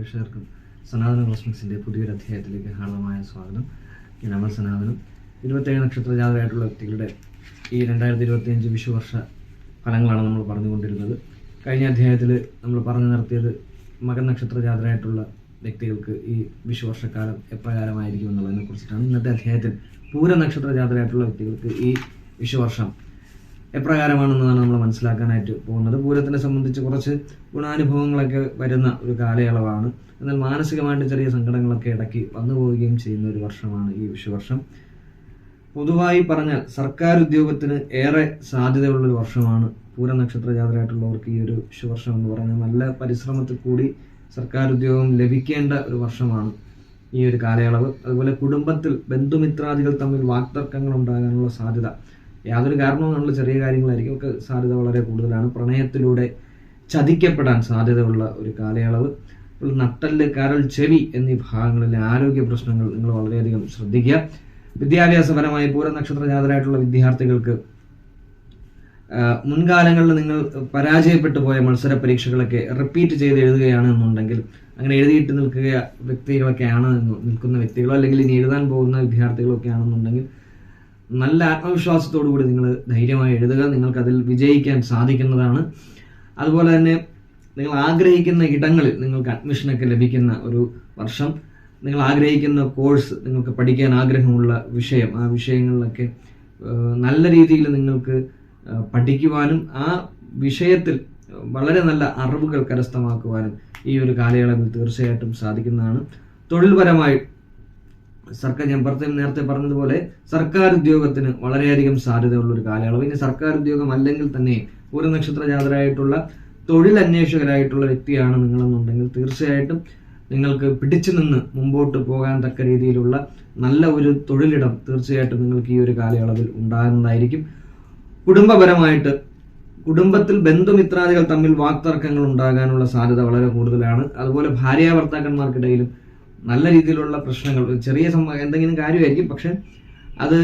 പ്രേക്ഷകർക്കും സനാതന കോസ്മിക്സിന്റെ പുതിയൊരു അധ്യായത്തിലേക്ക് ഹാർദമായ സ്വാഗതം. ഈ നമ്മൾ സനാതനം ഇരുപത്തേഴ് നക്ഷത്ര ജാതകമായിട്ടുള്ള വ്യക്തികളുടെ ഈ രണ്ടായിരത്തി ഇരുപത്തിയഞ്ച് വിഷുവർഷ ഫലങ്ങളാണ് നമ്മൾ പറഞ്ഞുകൊണ്ടിരുന്നത്. കഴിഞ്ഞ അധ്യായത്തിൽ നമ്മൾ പറഞ്ഞു നിർത്തിയത് മകൻ നക്ഷത്ര ജാതകമായിട്ടുള്ള വ്യക്തികൾക്ക് ഈ വിഷുവർഷക്കാലം എപ്രകാരമായിരിക്കും എന്നുള്ളതിനെ കുറിച്ചിട്ടാണ് ഇന്നത്തെ അധ്യായത്തിൽ പൂര നക്ഷത്ര ജാതകമായിട്ടുള്ള വ്യക്തികൾക്ക് ഈ വിഷുവർഷം എപ്രകാരമാണെന്നാണ് നമ്മൾ മനസ്സിലാക്കാനായിട്ട് പോകുന്നത്. പൂരത്തിനെ സംബന്ധിച്ച് കുറച്ച് ഗുണാനുഭവങ്ങളൊക്കെ വരുന്ന ഒരു കാലയളവാണ്. എന്നാൽ മാനസികമായിട്ട് ചെറിയ സങ്കടങ്ങളൊക്കെ ഇടയ്ക്ക് വന്നു പോവുകയും ചെയ്യുന്ന ഒരു വർഷമാണ് ഈ വിഷുവർഷം. പൊതുവായി പറഞ്ഞാൽ സർക്കാർ ഉദ്യോഗത്തിന് ഏറെ സാധ്യതയുള്ള ഒരു വർഷമാണ് പൂര നക്ഷത്ര ജാതരായിട്ടുള്ളവർക്ക് ഈ ഒരു വിഷുവർഷം എന്ന് പറയുന്നത് നല്ല പരിശ്രമത്തിൽ കൂടി സർക്കാർ ഉദ്യോഗം ലഭിക്കേണ്ട ഒരു വർഷമാണ് ഈ ഒരു കാലയളവ്. അതുപോലെ കുടുംബത്തിൽ ബന്ധുമിത്രാദികൾ തമ്മിൽ വാക്തർക്കങ്ങൾ ഉണ്ടാകാനുള്ള സാധ്യത യാതൊരു കാരണവും നമ്മൾ ചെറിയ കാര്യങ്ങളായിരിക്കും. ഒക്കെ സാധ്യത വളരെ കൂടുതലാണ്. പ്രണയത്തിലൂടെ ചതിക്കപ്പെടാൻ സാധ്യതയുള്ള ഒരു കാലയളവ്. നട്ടൽ കരൾ ചെവി എന്നീ ഭാഗങ്ങളിലെ ആരോഗ്യ പ്രശ്നങ്ങൾ നിങ്ങൾ വളരെയധികം ശ്രദ്ധിക്കുക. വിദ്യാഭ്യാസപരമായി പൂരനക്ഷത്ര ജാതരായിട്ടുള്ള വിദ്യാർത്ഥികൾക്ക് മുൻകാലങ്ങളിൽ നിങ്ങൾ പരാജയപ്പെട്ടു പോയ മത്സര പരീക്ഷകളൊക്കെ റിപ്പീറ്റ് ചെയ്ത് എഴുതുകയാണ് എന്നുണ്ടെങ്കിൽ അങ്ങനെ എഴുതിയിട്ട് നിൽക്കുക വ്യക്തികളൊക്കെയാണ് നിൽക്കുന്ന വ്യക്തികളോ അല്ലെങ്കിൽ ഇനി എഴുതാൻ പോകുന്ന വിദ്യാർത്ഥികളൊക്കെ ആണെന്നുണ്ടെങ്കിൽ നല്ല ആത്മവിശ്വാസത്തോടു കൂടി നിങ്ങൾ ധൈര്യമായി എഴുതുക. നിങ്ങൾക്ക് അതിൽ വിജയിക്കാൻ സാധിക്കുന്നതാണ്. അതുപോലെ തന്നെ നിങ്ങൾ ആഗ്രഹിക്കുന്ന ഇടങ്ങളിൽ നിങ്ങൾക്ക് അഡ്മിഷനൊക്കെ ലഭിക്കുന്ന ഒരു വർഷം. നിങ്ങൾ ആഗ്രഹിക്കുന്ന കോഴ്സ് നിങ്ങൾക്ക് പഠിക്കാൻ ആഗ്രഹമുള്ള വിഷയം ആ വിഷയങ്ങളിലൊക്കെ നല്ല രീതിയിൽ നിങ്ങൾക്ക് പഠിക്കുവാനും ആ വിഷയത്തിൽ വളരെ നല്ല അറിവുകൾ കരസ്ഥമാക്കുവാനും ഈ ഒരു കാലയളവിൽ തീർച്ചയായിട്ടും സാധിക്കുന്നതാണ്. തൊഴിൽപരമായി സർക്കാർ ഞാൻ പുറത്തെ നേരത്തെ പറഞ്ഞതുപോലെ സർക്കാർ ഉദ്യോഗത്തിന് വളരെയധികം സാധ്യതയുള്ള ഒരു കാലയളവ്. ഇനി സർക്കാർ ഉദ്യോഗം അല്ലെങ്കിൽ തന്നെ ഒരു നക്ഷത്ര ജാതരായിട്ടുള്ള തൊഴിൽ അന്വേഷകരായിട്ടുള്ള വ്യക്തിയാണ് നിങ്ങളെന്നുണ്ടെങ്കിൽ തീർച്ചയായിട്ടും നിങ്ങൾക്ക് പിടിച്ചു നിന്ന് മുമ്പോട്ട് പോകാൻ തക്ക രീതിയിലുള്ള നല്ല ഒരു തൊഴിലിടം തീർച്ചയായിട്ടും നിങ്ങൾക്ക് ഈ ഒരു കാലയളവിൽ ഉണ്ടാകുന്നതായിരിക്കും. കുടുംബപരമായിട്ട് കുടുംബത്തിൽ ബന്ധുമിത്രാദികൾ തമ്മിൽ വാക്തർക്കങ്ങൾ ഉണ്ടാകാനുള്ള സാധ്യത വളരെ കൂടുതലാണ്. അതുപോലെ ഭാര്യ ഭർത്താക്കന്മാർക്കിടയിലും നല്ല രീതിയിലുള്ള പ്രശ്നങ്ങൾ ചെറിയ എന്തെങ്കിലും കാര്യമായിരിക്കും. പക്ഷെ അത്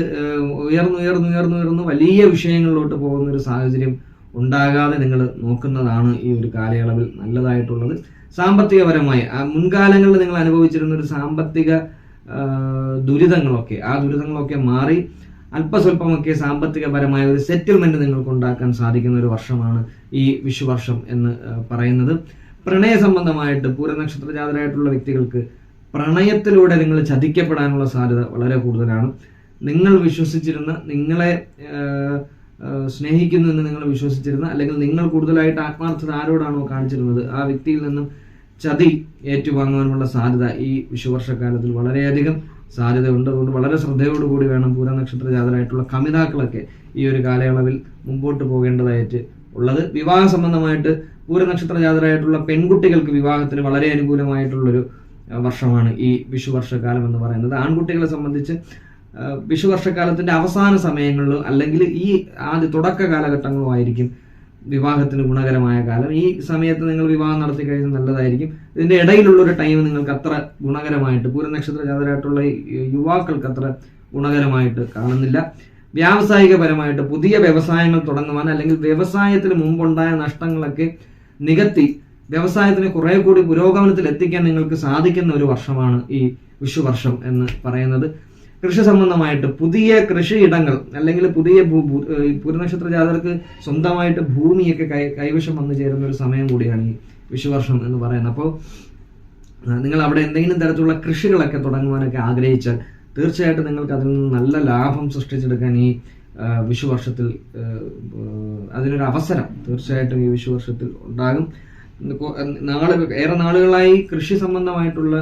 ഉയർന്നുയർന്നുയർന്നുയർന്ന് ഉയർന്നു ഉയർന്നു ഉയർന്നു ഉയർന്നു വലിയ വിഷയങ്ങളിലോട്ട് പോകുന്ന ഒരു സാഹചര്യം ഉണ്ടാകാതെ നിങ്ങൾ നോക്കുന്നതാണ് ഈ ഒരു കാലയളവിൽ നല്ലതായിട്ടുള്ളത്. സാമ്പത്തികപരമായി ആ മുൻകാലങ്ങളിൽ നിങ്ങൾ അനുഭവിച്ചിരുന്ന ഒരു സാമ്പത്തിക ദുരിതങ്ങളൊക്കെ ആ ദുരിതങ്ങളൊക്കെ മാറി അല്പസ്വല്പമൊക്കെ സാമ്പത്തികപരമായ ഒരു സെറ്റിൽമെന്റ് നിങ്ങൾക്ക് ഉണ്ടാക്കാൻ സാധിക്കുന്ന ഒരു വർഷമാണ് ഈ വിഷുവർഷം എന്ന് പറയുന്നത്. പ്രണയ സംബന്ധമായിട്ട് പൂരനക്ഷത്ര ജാതരായിട്ടുള്ള വ്യക്തികൾക്ക് പ്രണയത്തിലൂടെ നിങ്ങൾ ചതിക്കപ്പെടാനുള്ള സാധ്യത വളരെ കൂടുതലാണ്. നിങ്ങൾ വിശ്വസിച്ചിരുന്ന നിങ്ങളെ സ്നേഹിക്കുന്നു എന്ന് നിങ്ങൾ വിശ്വസിച്ചിരുന്ന അല്ലെങ്കിൽ നിങ്ങൾ കൂടുതലായിട്ട് ആത്മാർത്ഥത ആരോടാണോ കാണിച്ചിരുന്നത് ആ വ്യക്തിയിൽ നിന്നും ചതി ഏറ്റുവാങ്ങുവാനുള്ള സാധ്യത ഈ വിഷുവർഷക്കാലത്തിൽ വളരെയധികം സാധ്യതയുണ്ട്. അതുകൊണ്ട് വളരെ ശ്രദ്ധയോടുകൂടി വേണം പൂര നക്ഷത്ര ജാതരായിട്ടുള്ള കമിതാക്കളൊക്കെ ഈ ഒരു കാലയളവിൽ മുമ്പോട്ട് പോകേണ്ടതായിട്ട് ഉള്ളത്. വിവാഹ സംബന്ധമായിട്ട് പൂര നക്ഷത്ര ജാതരായിട്ടുള്ള പെൺകുട്ടികൾക്ക് വിവാഹത്തിന് വളരെ അനുകൂലമായിട്ടുള്ളൊരു വർഷമാണ് ഈ വിഷുവർഷക്കാലം എന്ന് പറയുന്നത്. ആൺകുട്ടികളെ സംബന്ധിച്ച് വിഷു വിഷുവർഷക്കാലത്തിന്റെ അവസാന സമയങ്ങളിലോ അല്ലെങ്കിൽ ഈ ആദ്യ തുടക്ക കാലഘട്ടങ്ങളോ ആയിരിക്കും വിവാഹത്തിന് ഗുണകരമായ കാലം. ഈ സമയത്ത് നിങ്ങൾ വിവാഹം നടത്തി കഴിഞ്ഞാൽ നല്ലതായിരിക്കും. ഇതിന്റെ ഇടയിലുള്ള ഒരു ടൈം നിങ്ങൾക്ക് അത്ര ഗുണകരമായിട്ട് പൂരനക്ഷത്ര ജാതരായിട്ടുള്ള യുവാക്കൾക്ക് അത്ര ഗുണകരമായിട്ട് കാണുന്നില്ല. വ്യാവസായികപരമായിട്ട് പുതിയ വ്യവസായങ്ങൾ തുടങ്ങുവാൻ അല്ലെങ്കിൽ വ്യവസായത്തിന് മുമ്പുണ്ടായ നഷ്ടങ്ങളൊക്കെ നികത്തി വ്യവസായത്തിന് കുറെ കൂടി പുരോഗമനത്തിൽ എത്തിക്കാൻ നിങ്ങൾക്ക് സാധിക്കുന്ന ഒരു വർഷമാണ് ഈ വിഷുവർഷം എന്ന് പറയുന്നത്. കൃഷി സംബന്ധമായിട്ട് പുതിയ കൃഷിയിടങ്ങൾ അല്ലെങ്കിൽ പുതിയ പുരനക്ഷത്ര ജാതകർക്ക് സ്വന്തമായിട്ട് ഭൂമിയൊക്കെ കൈ കൈവശം വന്നു ചേരുന്ന ഒരു സമയം കൂടിയാണ് ഈ വിഷുവർഷം എന്ന് പറയുന്നത്. അപ്പോൾ നിങ്ങൾ അവിടെ എന്തെങ്കിലും തരത്തിലുള്ള കൃഷികളൊക്കെ തുടങ്ങുവാനൊക്കെ ആഗ്രഹിച്ചാൽ തീർച്ചയായിട്ടും നിങ്ങൾക്ക് അതിൽ നിന്ന് നല്ല ലാഭം സൃഷ്ടിച്ചെടുക്കാൻ ഈ വിഷുവർഷത്തിൽ അതിനൊരു അവസരം തീർച്ചയായിട്ടും ഈ വിഷുവർഷത്തിൽ ഉണ്ടാകും. നാളെ ഏറെ നാളുകളായി കൃഷി സംബന്ധമായിട്ടുള്ള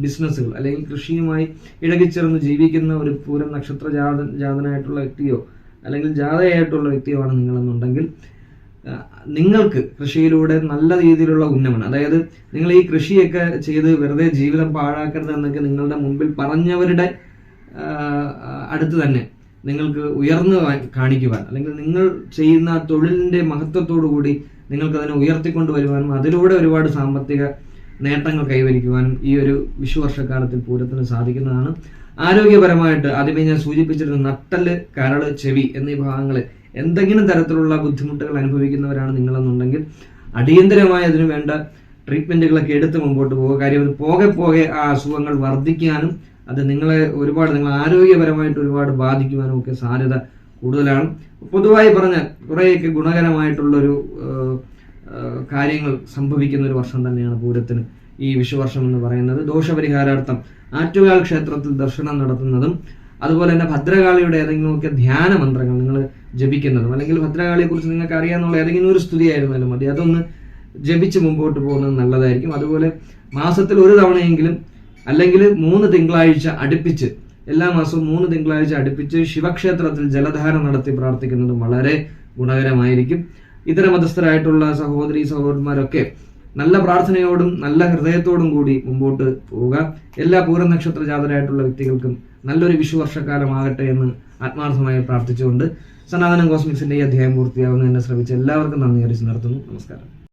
ബിസിനസ്സുകൾ അല്ലെങ്കിൽ കൃഷിയുമായി ഇഴകിച്ചേർന്ന് ജീവിക്കുന്ന ഒരു പൂരം നക്ഷത്ര ജാത ജാതനായിട്ടുള്ള വ്യക്തിയോ അല്ലെങ്കിൽ ജാതയായിട്ടുള്ള വ്യക്തിയോ ആണ് നിങ്ങളെന്നുണ്ടെങ്കിൽ നിങ്ങൾക്ക് കൃഷിയിലൂടെ നല്ല രീതിയിലുള്ള ഉന്നമനം അതായത് നിങ്ങൾ ഈ കൃഷിയൊക്കെ ചെയ്ത് വെറുതെ ജീവിതം പാഴാക്കരുത് എന്നൊക്കെ നിങ്ങളുടെ മുമ്പിൽ പറഞ്ഞവരുടെ അടുത്ത് തന്നെ നിങ്ങൾക്ക് ഉയർന്നു കാണിക്കുവാൻ അല്ലെങ്കിൽ നിങ്ങൾ ചെയ്യുന്ന തൊഴിലിന്റെ മഹത്വത്തോടു കൂടി നിങ്ങൾക്ക് അതിനെ ഉയർത്തിക്കൊണ്ട് വരുവാനും അതിലൂടെ ഒരുപാട് സാമ്പത്തിക നേട്ടങ്ങൾ കൈവരിക്കുവാനും ഈ ഒരു വിഷുവർഷക്കാലത്തിൽ പൂരത്തിന് സാധിക്കുന്നതാണ്. ആരോഗ്യപരമായിട്ട് ആദ്യമേ ഞാൻ സൂചിപ്പിച്ചിരുന്ന നട്ടൽ കരൾ ചെവി എന്നീ ഭാഗങ്ങളിൽ എന്തെങ്കിലും തരത്തിലുള്ള ബുദ്ധിമുട്ടുകൾ അനുഭവിക്കുന്നവരാണ് നിങ്ങളെന്നുണ്ടെങ്കിൽ അടിയന്തരമായി അതിനു വേണ്ട ട്രീറ്റ്മെന്റുകളൊക്കെ എടുത്ത് മുമ്പോട്ട് പോകുക കാര്യം അത് പോകെ പോകെ ആ അസുഖങ്ങൾ വർദ്ധിക്കാനും അത് നിങ്ങളെ ഒരുപാട് നിങ്ങൾ ആരോഗ്യപരമായിട്ട് ഒരുപാട് ബാധിക്കുവാനും ഒക്കെ സാധ്യത കൂടുതലാണ്. പൊതുവായി പറഞ്ഞാൽ കുറേയൊക്കെ ഗുണകരമായിട്ടുള്ളൊരു കാര്യങ്ങൾ സംഭവിക്കുന്ന ഒരു വർഷം തന്നെയാണ് പൂരത്തിന് ഈ വിഷുവർഷം എന്ന് പറയുന്നത്. ദോഷപരിഹാരാർത്ഥം ആറ്റുകാൽ ക്ഷേത്രത്തിൽ ദർശനം നടത്തുന്നതും അതുപോലെ തന്നെ ഭദ്രകാളിയുടെ ഏതെങ്കിലുമൊക്കെ ധ്യാന മന്ത്രങ്ങൾ നിങ്ങൾ ജപിക്കുന്നതും അല്ലെങ്കിൽ ഭദ്രകാളിയെ കുറിച്ച് നിങ്ങൾക്ക് അറിയാന്നുള്ള ഏതെങ്കിലും ഒരു സ്തുതി ആയിരുന്നാലും മതി. അതൊന്ന് ജപിച്ച് മുമ്പോട്ട് പോകുന്നത് നല്ലതായിരിക്കും. അതുപോലെ മാസത്തിൽ ഒരു തവണയെങ്കിലും അല്ലെങ്കിൽ മൂന്ന് തിങ്കളാഴ്ച അടുപ്പിച്ച് എല്ലാ മാസവും മൂന്ന് തിങ്കളാഴ്ച അടുപ്പിച്ച് ശിവക്ഷേത്രത്തിൽ ജലധാര നടത്തി പ്രാർത്ഥിക്കുന്നത് വളരെ ഗുണകരമായിരിക്കും. ഇതര മതസ്ഥരായിട്ടുള്ള സഹോദരി സഹോദരന്മാരൊക്കെ നല്ല പ്രാർത്ഥനയോടും നല്ല ഹൃദയത്തോടും കൂടി മുമ്പോട്ട് പോവുക. എല്ലാ പൂരനക്ഷത്ര ജാതരായിട്ടുള്ള വ്യക്തികൾക്കും നല്ലൊരു വിഷുവർഷക്കാലമാകട്ടെ എന്ന് ആത്മാർത്ഥമായി പ്രാർത്ഥിച്ചുകൊണ്ട് സനാതനം കോസ്മിക്സിന്റെ ഈ അധ്യായം പൂർത്തിയാവുന്നതിനെ ശ്രമിച്ച എല്ലാവർക്കും നന്ദി അറിയിച്ച് നിർത്തുന്നു. നമസ്കാരം.